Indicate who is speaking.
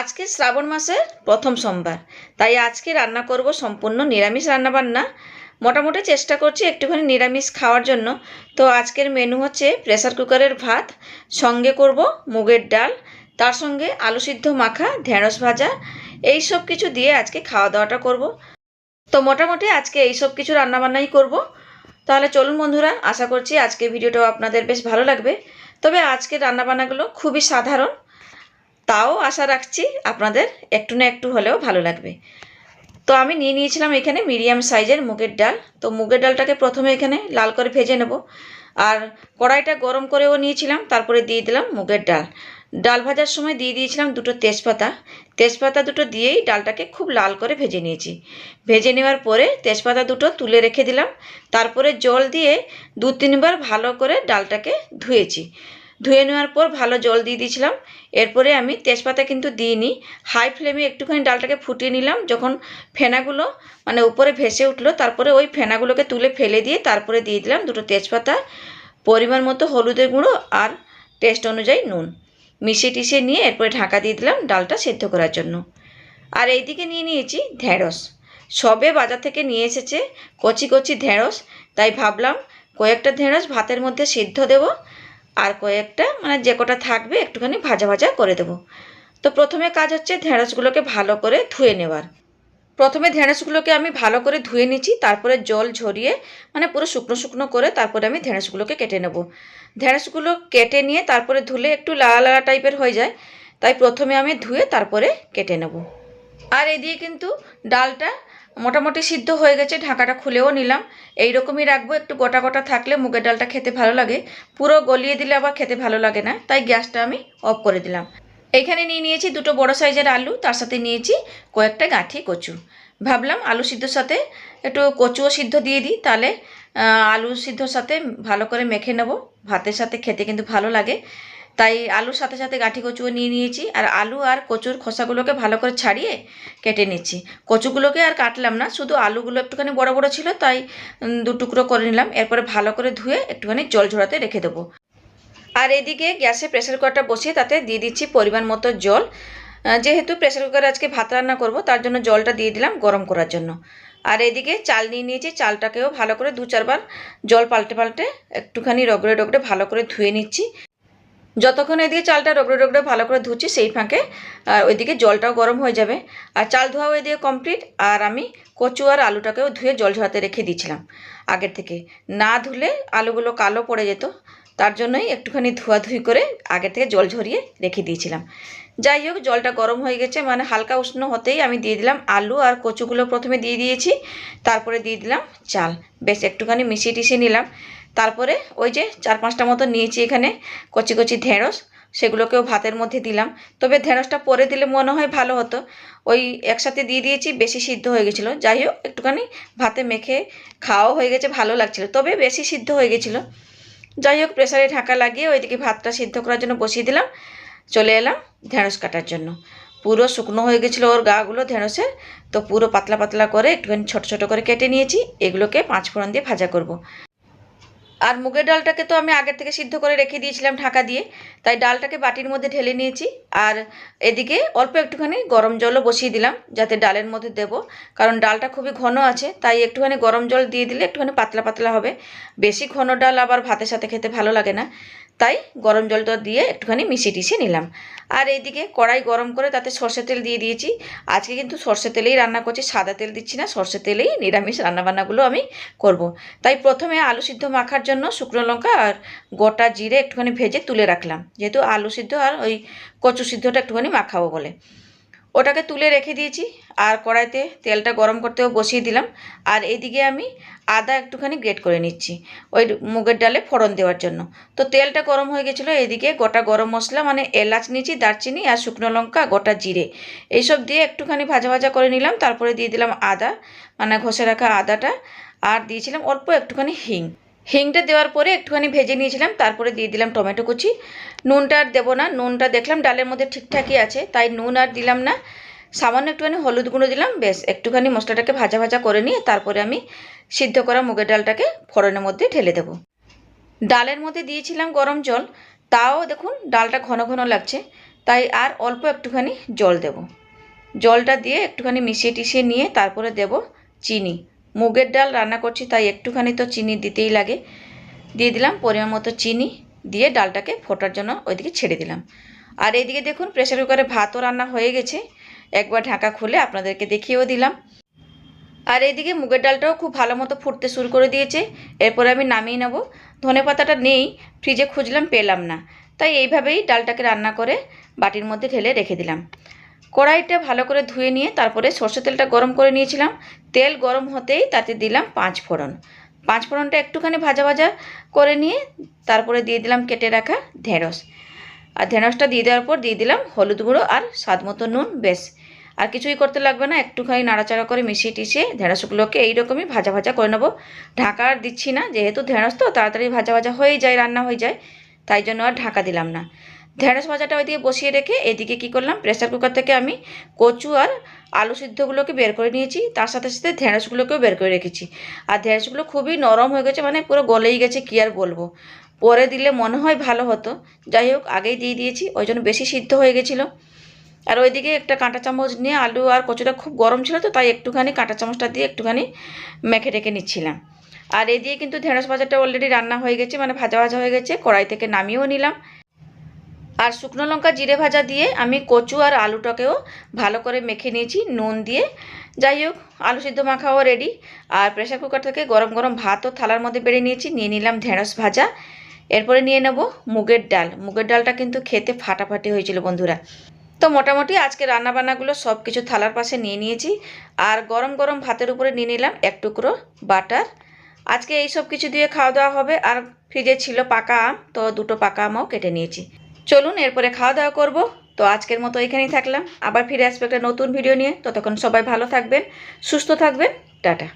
Speaker 1: আজকে শ্রাবণ মাসের প্রথম সোমবার। তাই আজকে রান্না করব সম্পূর্ণ নিরামিষ রান্নাবান্না। মোটামুটি চেষ্টা করছি একটুখানি নিরামিষ খাওয়ার জন্য। তো আজকের মেনু হচ্ছে প্রেসার কুকারের ভাত, সঙ্গে করব মুগের ডাল, তার সঙ্গে আলু সিদ্ধ মাখা, ঢেঁড়স ভাজা এই সব কিছু দিয়ে আজকে খাওয়া দাওয়াটা করব। তো মোটামুটি আজকে এই সব কিছু রান্নাবান্নাই করব। তাহলে চলুন বন্ধুরা, আশা করছি আজকে ভিডিওটাও আপনাদের বেশ ভালো লাগবে। তবে আজকের রান্নাবান্নাগুলো খুবই সাধারণ। তাও আশা রাখছি আপনাদের একটু না একটু হলেও ভালো লাগবে। তো আমি নিয়ে নিয়েছিলাম এখানে মিডিয়াম সাইজের মুগের ডাল। তো মুগের ডালটাকে প্রথমে এখানে লাল করে ভেজে নেব। আর কড়াইটা গরম করেও নিয়েছিলাম, তারপরে দিয়ে দিলাম মুগের ডাল। ডাল ভাজার সময় দিয়ে দিয়েছিলাম দুটো তেজপাতা। তেজপাতা দুটো দিয়েই ডালটাকে খুব লাল করে ভেজে নিয়েছি। ভেজে নেওয়ার পরে তেজপাতা দুটো তুলে রেখে দিলাম। তারপরে জল দিয়ে দু তিনবার ভালো করে ডালটাকে ধুয়েছি। ধুয়ে নেওয়ার পর ভালো জল দিয়ে দিয়েছিলাম। এরপরে আমি তেজপাতা কিন্তু দিইনি। হাই ফ্লেমে একটুখানি ডালটাকে ফুটিয়ে নিলাম। যখন ফেনাগুলো মানে উপরে ভেসে উঠল, তারপরে ওই ফেনাগুলোকে তুলে ফেলে দিয়ে তারপরে দিয়ে দিলাম দুটো তেজপাতা, পরিমাণ মতো হলুদের গুঁড়ো আর টেস্ট অনুযায়ী নুন। মিশিয়ে টিশিয়ে নিয়ে এরপরে ঢাকা দিয়ে দিলাম ডালটা সেদ্ধ করার জন্য। আর এইদিকে নিয়ে নিয়েছি ঢেঁড়স। সবে বাজার থেকে নিয়ে এসেছে কচি কচি ঢেঁড়স। তাই ভাবলাম কয়েকটা ঢেঁড়স ভাতের মধ্যে সিদ্ধ দেবো। আর কয়েকটা মানে যে কটা থাকবে একটুখানি ভাজা ভাজা করে দেবো। তো প্রথমে কাজ হচ্ছে ঢেঁড়সগুলোকে ভালো করে ধুয়ে নেওয়ার প্রথমে ঢেঁড়সগুলোকে আমি ভালো করে ধুয়ে নিচ্ছি, তারপরে জল ঝরিয়ে মানে পুরো শুকনো শুকনো করে তারপরে আমি ঢেঁড়সগুলোকে কেটে নেব। ঢেঁড়সগুলো কেটে নিয়ে তারপরে ধুলে একটু লালা লালা টাইপের হয়ে যায়, তাই প্রথমে আমি ধুয়ে তারপরে কেটে নেব। আর এদিকে কিন্তু ডালটা মোটামুটি সিদ্ধ হয়ে গেছে, ঢাকাটা খুলেও নিলাম। এই রকমই রাখব, একটু গোটা গোটা থাকলে মুগের ডালটা খেতে ভালো লাগে। পুরো গলিয়ে দিলে আবার খেতে ভালো লাগে না, তাই গ্যাসটা আমি অফ করে দিলাম। এইখানে নিয়ে নিয়েছি দুটো বড় সাইজের আলু, তার সাথে নিয়েছি কয়েকটা গাঁঠি কচু। ভাবলাম আলু সিদ্ধর সাথে একটু কচুও সিদ্ধ দিয়ে দিই, তাহলে আলু সিদ্ধর সাথে ভালো করে মেখে নেব। ভাতের সাথে খেতে কিন্তু ভালো লাগে। তাই আলুর সাথে সাথে গাঁঠি কচুও নিয়ে নিয়েছি, আর আলু আর কচুর খোসাগুলোকে ভালো করে ছাড়িয়ে কেটে নিচ্ছি। কচুগুলোকে আর কাটলাম না, শুধু আলুগুলো একটুখানি বড় বড় ছিল, তাই দু টুকরো করে নিলাম। এরপরে ভালো করে ধুয়ে একটুখানি জল ঝরাতে রেখে দেবো। আর এদিকে গ্যাসে প্রেসার কুকারটা বসিয়ে তাতে দিয়ে দিচ্ছি পরিমাণ মতো জল। যেহেতু প্রেসার কুকারে আজকে ভাত রান্না করব, তার জন্য জলটা দিয়ে দিলাম গরম করার জন্য। আর এদিকে চাল নিয়ে নিয়েছি, চালটাকেও ভালো করে দু চারবার জল পাল্টে পাল্টে একটুখানি রগড়ে রগড়ে ভালো করে ধুয়ে নিচ্ছি। যতক্ষণ এদিকে চালটা রগড়ে রগড়ে ভালো করে ধুচ্ছি, সেই ফাঁকে আর ওইদিকে জলটাও গরম হয়ে যাবে। আর চাল ধোয়াও দিকে কমপ্লিট আর আমি কচু আর আলুটাকেও ধুয়ে জল ঝরাতে রেখে দিয়েছিলাম আগের থেকে। না ধুলে আলুগুলো কালো পড়ে যেত, তার জন্যই একটুখানি ধোয়াধুই করে আগে থেকে জল ঝরিয়ে রেখে দিয়েছিলাম। যাই হোক, জলটা গরম হয়ে গেছে মানে হালকা উষ্ণ হতেই আমি দিয়ে দিলাম আলু আর কচুগুলো প্রথমে দিয়ে দিয়েছি, তারপরে দিয়ে দিলাম চাল। বেশ, একটুখানি মিশিয়ে টিশিয়ে নিলাম। তারপরে ওই যে চার পাঁচটা মতো নিয়েছি এখানে কচি কচি ঢেঁড়স, সেগুলোকেও ভাতের মধ্যে দিলাম। তবে ঢেঁড়সটা পরে দিলে মনে হয় ভালো হতো। ওই একসাথে দিয়ে দিয়েছি, বেশি সিদ্ধ হয়ে গেছিল। যাই হোক, একটুখানি ভাতে মেখে খাওয়াও হয়ে গেছে, ভালো লাগছিল। তবে বেশি সিদ্ধ হয়ে গেছিল। যাই হোক, প্রেসারে ঢাকা লাগিয়ে ওইদিকে ভাতটা সিদ্ধ করার জন্য বসিয়ে দিলাম। চলে এলাম ঢেঁড়স কাটার জন্য। পুরো শুকনো হয়ে গেছিল ওর গাগুলো ঢেঁড়সের, তো পুরো পাতলা পাতলা করে একটুখানি ছোটো ছোটো করে কেটে নিয়েছি, এগুলোকে পাঁচ ফোড়ন দিয়ে ভাজা করব। আর মুগের ডালটাকে তো আমি আগের থেকে সিদ্ধ করে রেখে দিয়েছিলাম ঢাকা দিয়ে, তাই ডালটাকে বাটির মধ্যে ঢেলে নিয়েছি। আর এদিকে অল্প একটুখানি গরম জলও বসিয়ে দিলাম, যাতে ডালের মধ্যে দেব, কারণ ডালটা খুবই ঘন আছে, তাই একটুখানি গরম জল দিয়ে দিলে একটুখানি পাতলা পাতলা হবে। বেশি ঘন ডাল আবার ভাতের সাথে খেতে ভালো লাগে না। তাই গরম জলটা দিয়ে একটুখানি মিশিয়ে টিশিয়ে নিলাম। আর এইদিকে কড়াই গরম করে তাতে সর্ষে তেল দিয়ে দিয়েছি। আজকে কিন্তু সর্ষে তেলেই রান্না করছি, সাদা তেল দিচ্ছি না সর্ষে তেলেই নিরামিষ রান্নাবান্নাগুলো আমি করব। তাই প্রথমে আলু সিদ্ধ মাখার জন্য শুকনো লঙ্কা আর গোটা জিরে একটুখানি ভেজে তুলে রাখলাম। যেহেতু আলু সিদ্ধ আর ওই কচু সিদ্ধটা একটুখানি মাখাবো বলে। ওটাকে তুলে রেখে দিয়েছি আর কড়াইতে তেলটা গরম করতেও বসিয়ে দিলাম। আর এদিকে আমি আদা একটুখানি গ্রেট করে নিচ্ছি ওই মুগের ডালে ফোড়ন দেওয়ার জন্য। তো তেলটা গরম হয়ে গেছিল, এদিকে গোটা গরম মশলা মানে এলাচ নিয়েছি, দারচিনি আর শুকনো লঙ্কা, গোটা জিরে। এইসব দিয়ে একটুখানি ভাজা ভাজা করে নিলাম, তারপরে দিয়ে দিলাম আদা মানে ঘষে রাখা আদাটা। আর দিয়েছিলাম অল্প একটুখানি হিং। হিংটা দেওয়ার পরে একটুখানি ভেজে নিয়েছিলাম, তারপরে দিয়ে দিলাম টমেটো কুচি। নুনটা আর দেবো না, নুনটা দেখলাম ডালের মধ্যে ঠিকঠাকই আছে, তাই নুন আর দিলাম না। সামান্য একটুখানি হলুদ গুঁড়ো দিলাম বেশ একটুখানি মশলাটাকে ভাজা ভাজা করে নিয়ে তারপরে আমি সিদ্ধ করা মুগের ডালটাকে ফোড়নের মধ্যে ঢেলে দেবো। ডালের মধ্যে দিয়েছিলাম গরম জল, তাও দেখুন ডালটা ঘন ঘন লাগছে, তাই আর অল্প একটুখানি জল দেব। জলটা দিয়ে একটুখানি মিশিয়ে টিশিয়ে নিয়ে তারপরে দেব চিনি। মুগের ডাল রান্না করছি, তাই একটুখানি তো চিনি দিতেই লাগে। দিয়ে দিলাম পরিমাণ মতো চিনি দিয়ে ডালটাকে ফোটার জন্য ওইদিকে ছেড়ে দিলাম। আর এইদিকে দেখুন প্রেসার কুকারে ভাতও রান্না হয়ে গেছে। একবার ঢাকা খুলে আপনাদেরকে দেখিয়েও দিলাম। আর এইদিকে মুগের ডালটাও খুব ভালো মতো ফুটতে শুরু করে দিয়েছে। এরপরে আমি নামিয়ে নেব। ধনে পাতাটা নেই, ফ্রিজে খুঁজলাম, পেলাম না। তাই এইভাবেই ডালটাকে রান্না করে বাটির মধ্যে ঢেলে রেখে দিলাম। কড়াইটা ভালো করে ধুয়ে নিয়ে তারপরে সর্ষে তেলটা গরম করে নিয়েছিলাম। তেল গরম হতেই তাতে দিলাম পাঁচ ফোড়ন। পাঁচ ফোড়নটা একটুখানি ভাজা ভাজা করে নিয়ে তারপরে দিয়ে দিলাম কেটে রাখা ঢেঁড়স। আর ঢেঁড়সটা দিয়ে দেওয়ার পর দিয়ে দিলাম হলুদ গুঁড়ো আর স্বাদ মতো নুন, বেশ। আর কিছুই করতে লাগবে না, একটুখানি নাড়াচাড়া করে মিশিয়ে টিশিয়ে ঢেঁড়সগুলোকে এইরকমই ভাজা ভাজা করে নেব। ঢাকা আর দিচ্ছি না, যেহেতু ঢেঁড়স তো, তাড়াতাড়ি ভাজা ভাজা হয়ে যায়, রান্না হয়ে যায়, তাই জন্য আর ঢাকা দিলাম না। ঢেঁড়স ভাজাটা ওইদিকে বসিয়ে রেখে এদিকে কি করলাম প্রেসার কুকার থেকে আমি কচু আর আলু সিদ্ধগুলোকে বের করে নিয়েছি, তার সাথে সাথে ঢেঁড়সগুলোকেও বের করে রেখেছি। আর ঢেঁড়সগুলো খুবই নরম হয়ে গেছে মানে পুরো গলেই গেছে, কী আর বলব। পরে দিলে মনে হয় ভালো হতো। যাই হোক, আগেই দিয়ে দিয়েছি, ওই জন্য বেশি সিদ্ধ হয়ে গেছিল। আর ওইদিকে একটা কাঁটা চামচ নিয়ে আলু আর কচুটা খুব গরম ছিল তো, তাই একটুখানি কাঁটা চামচটা দিয়ে একটুখানি মেখে রেখে নিচ্ছিলাম। আর এই দিয়ে কিন্তু ঢেঁড়স ভাজাটা অলরেডি রান্না হয়ে গেছে মানে ভাজা ভাজা হয়ে গেছে, কড়াই থেকে নামিয়েও নিলাম। আর শুকনো লঙ্কা, জিরে ভাজা দিয়ে আমি কচু আর আলুটাকেও ভালো করে মেখে নিয়েছি, নুন দিয়ে। যাই হোক, আলু সিদ্ধ মাখাও রেডি আর প্রেসার কুকার থেকে গরম গরম ভাতও থালার মধ্যে বেড়ে নিয়েছি, নিয়ে নিলাম ঢেঁড়স ভাজা। এরপরে নিয়ে নেব মুগের ডাল। মুগের ডালটা কিন্তু খেতে ফাটাফাটি হয়েছিল বন্ধুরা। তো মোটামুটি আজকে রান্নাবান্নাগুলো সব কিছু থালার পাশে নিয়ে নিয়েছি। আর গরম গরম ভাতের উপরে নিয়ে নিলাম এক টুকরো বাটার। আজকে এই সব কিছু দিয়ে খাওয়া দাওয়া হবে। আর ফ্রিজে ছিল পাকা আম, তো দুটো পাকা আমও কেটে নিয়েছি। চলুন, এরপরে খাওয়া দাওয়া করব। তো আজকের মতো এখানেই থাকলাম। আবার ফিরে আসব একটা নতুন ভিডিও নিয়ে। ততক্ষণ সবাই ভালো থাকবেন, সুস্থ থাকবেন। টাটা।